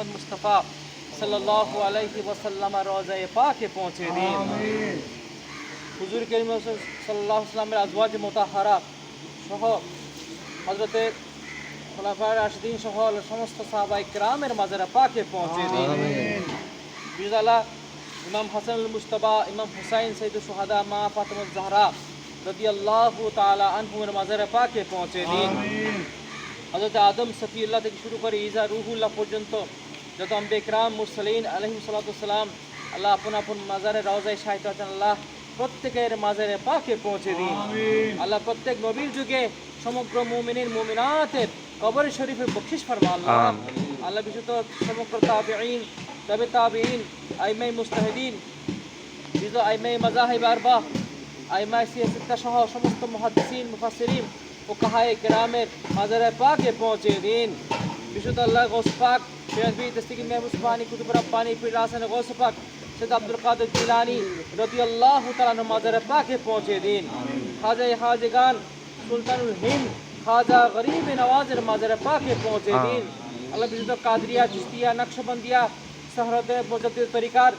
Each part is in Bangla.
মোহাম্মদ মুস্তফা সাল্লাল্লাহু আলাইহি ওয়াসাল্লাম রোজায়ে পাকে পৌঁছে দিন। হুজুর করিম সাল্লাহ ইসলামের আজওয়াজ মোতাহারা সহ হজরতে খোলাফায় রাশিদিন সহ সমস্ত সাহাবাই ক্রামের মাজারা পাকে পৌঁছে দিন। বিজালা ইমাম হাসান মুস্তফা ইমাম হুসাইন সৈদ সুহাদা মা ফাতেমা জাহরা রদি আল্লাহ তালা আনহুমের মাজারে পাকে পৌঁছে দিন। হজরত আদম সফিউল্লাহ থেকে শুরু করে ইজা রুহুল্লাহ পর্যন্ত যত আম্বে ইকরাম মুরসালিন আলহিম সালাতাম আল্লাহ আপন আপন মাজারে রওজায় সাহিত্য আছেন আল্লাহ প্রত্যেকের মাজারে পাকে পৌঁছে দিন। আল্লাহ প্রত্যেক নবীর যুগে সমগ্র মুমিনিন মুমিনাতের কবর শরীফে বকশিস ফরমা আল্লাহ। আল্লাহ বিশুদ্ধ সমগ্র তাবিঈন তবে তাবিঈন আইমাই মুস্তাহিদিন বিজ আইমাই মাজাহিব আরবা আইমাই সিয়াসিত্তা সহ সমস্ত মুহাদ্দিসিন মুফাসসিরিন ও কাহায়ে কেরামের মাজারে পাকে পৌঁছে দিন। বিশুদ্ধ আল্লাহ গোস পাক শেরবি দস্তিকি মেহবুব সুবহানি কুতুব রব্বানি পীর হাসান গোস পাক সৈয়দ আব্দুল কাদের জিলানি রাদিয়াল্লাহু তাআলা মাজারে পাকে পৌঁছে দিন খাজা হাজগান সুলতানুল হিন্দ খাজা গরিব নওয়াজের মাজারে পাকে পৌঁছে দিন আল্লাহ বিশুদ্ধ কাদরিয়া চিস্তিয়া নকশবন্দিয়া সহরতে মুজাদ্দিদ তরিকার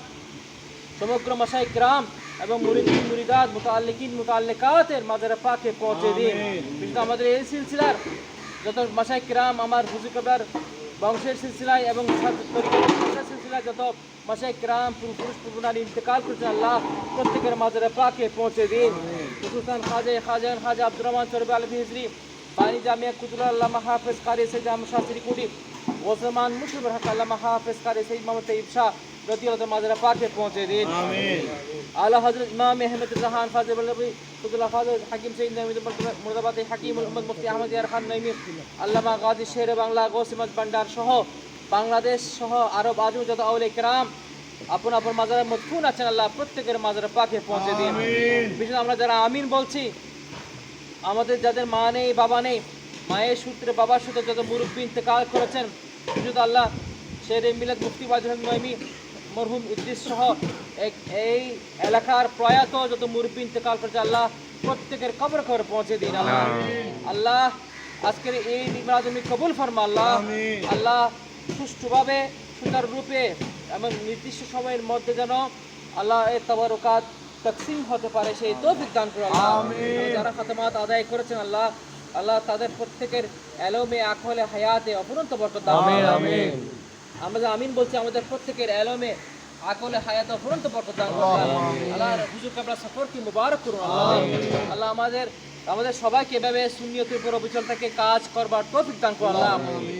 সমগ্র মশাই গ্রাম এবং মুরিদিন মুরিদাত মুতাল্লিকিন মুতাল্লিকাতের মাজারে পাকে পৌঁছে দিন কিন্তু আমাদের এই সিলসিলার যত মশাই গ্রাম আমার হুজুর বংশের সিলসিলায় এবং সিলসিলায় যত মাসে গ্রাম পুরুষ পুরুনার ইন্তেকাল করেছেন আল্লাহ প্রত্যেকের মাজারে পাকে পৌঁছে দিন। খুসুসান খাজে খাজান খাজা আব্দুর রহমান চরবে আলম হিজরি বাণী জামিয়া কুতুল আল্লাহ হাফেজ কারি সৈয়দ আহমদ শাহ শ্রীকুটি ওসমান মুসলিম হাক আল্লাহ হাফেজ কারি সৈয়দ মোহাম্মদ তৈব শাহ রদিয়াল্লাহ মাজারে পাকে পৌঁছে দিন। আলা হযরত ইমাম আহমদ জাহান ফাজিল বল্লভী কুতুল্লাহ ফাজিল হাকিম সৈয়দ নবী মুর্দাবাদ হাকিম মোহাম্মদ মুফতি আহমদ ইয়ার খান নঈমি আল্লামা গাজী শের বাংলা গৌসিমত ভান্ডার সহ বাংলাদেশ সহ আরব আজম যত আউলে আপন আপন মাজারে আছেন আল্লাহ প্রত্যেকের মাজারে পাকে পৌঁছে দিন। বিশেষ আমরা যারা আমিন বলছি আমাদের যাদের মা নেই বাবা নেই মায়ের সূত্রে বাবার সূত্রে যত মুরব্বী ইন্তেকাল করেছেন আল্লাহ শের মিলাদ মুফতি বাজর নয়মি মরহুম ইদ্রিস সহ এক এই এলাকার প্রয়াত যত মুরব্বী ইন্তেকাল করেছে আল্লাহ প্রত্যেকের কবর খবর পৌঁছে দিন আল্লাহ। আল্লাহ আজকের এই মিলাদুমি কবুল ফরমা আল্লাহ। আল্লাহ সুষ্ঠুভাবে সুন্দর রূপে এবং নির্দিষ্ট সময়ের মধ্যে যেন আল্লাহ এ তবরকাত তকসিম হতে পারে সেই তৌফিক দান করে আল্লাহ। যারা খাতামাত আদায় করেছেন আল্লাহ আল্লাহ তাদের প্রত্যেকের এলোমে আকলে হায়াতে অপরন্ত বরকত দান করুন। আমরা আমিন বলছি আমাদের প্রত্যেকের এলোমে আকলে হায়াত অপরন্ত বরকত দান আল্লাহ হুজুর কাবলা সফর কি মুবারক করুন আল্লাহ আমাদের আমাদের সবাইকে এভাবে শূন্যতের উপর অবিচল থেকে কাজ করবার তৌফিক দান করুন আল্লাহ।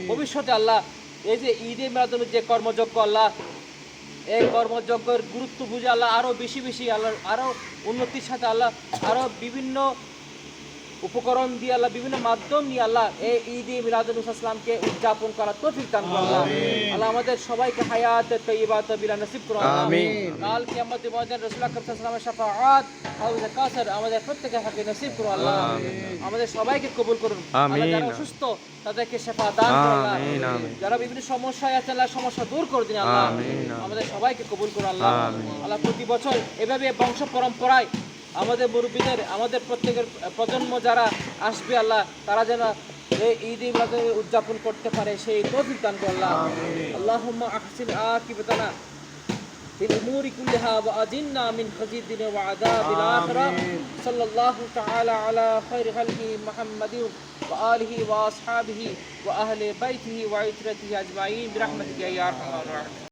ভবিষ্যতে আল্লাহ এই যে ঈদের মাধ্যমে যে কর্মযোগ্য আল্লাহ এই কর্মযজ্ঞের গুরুত্ব বুঝে আল্লাহ আরও বেশি বেশি আল্লাহ আরও উন্নতির সাথে আল্লাহ আরও বিভিন্ন উপকরণ দিয়ে আল্লাহ বিভিন্ন মাধ্যম নিয়ে আল্লাহ এই ঈদ এ মিলাদুল ইসলামকে উদযাপন করার তৌফিক দান করুন। আল্লাহ আমাদের সবাইকে হায়াত তৈবাত বিলা নসিব করুন। আল্লাহ। কাল কিয়ামত ময়দান রাসূল আকরাম সাল্লাল্লাহু আলাইহি শাফাআত হাউজে কাউসার আমাদের প্রত্যেকের হাকে নসিব করুন আল্লাহ। আমাদের সবাইকে কবুল করুন। আল্লাহ যারা অসুস্থ তাদেরকে শেফা দান করুন আল্লাহ। যারা বিভিন্ন সমস্যায় আছে আল্লাহ সমস্যা দূর করে দিন আল্লাহ। আমাদের সবাইকে কবুল করুন আল্লাহ। আল্লাহ প্রতি বছর এভাবে বংশ পরম্পরায় আমাদের মুরব্বীদের আমাদের প্রত্যেকের প্রজন্ম যারা আসবে আল্লাহ তারা যেন এই ঈদ মিলাদ উদযাপন করতে পারে সেই তৌফিক দান করুন আল্লাহ আল্লাহুম্মা আহসিন আকিবাতানা في الأمور كلها وأجنا من خزي الدنيا وعذاب الآخرة صلى الله تعالى على خير خلقه محمد وآله وأصحابه وأهل بيته وعترته أجمعين برحمتك يا أرحم الراحمين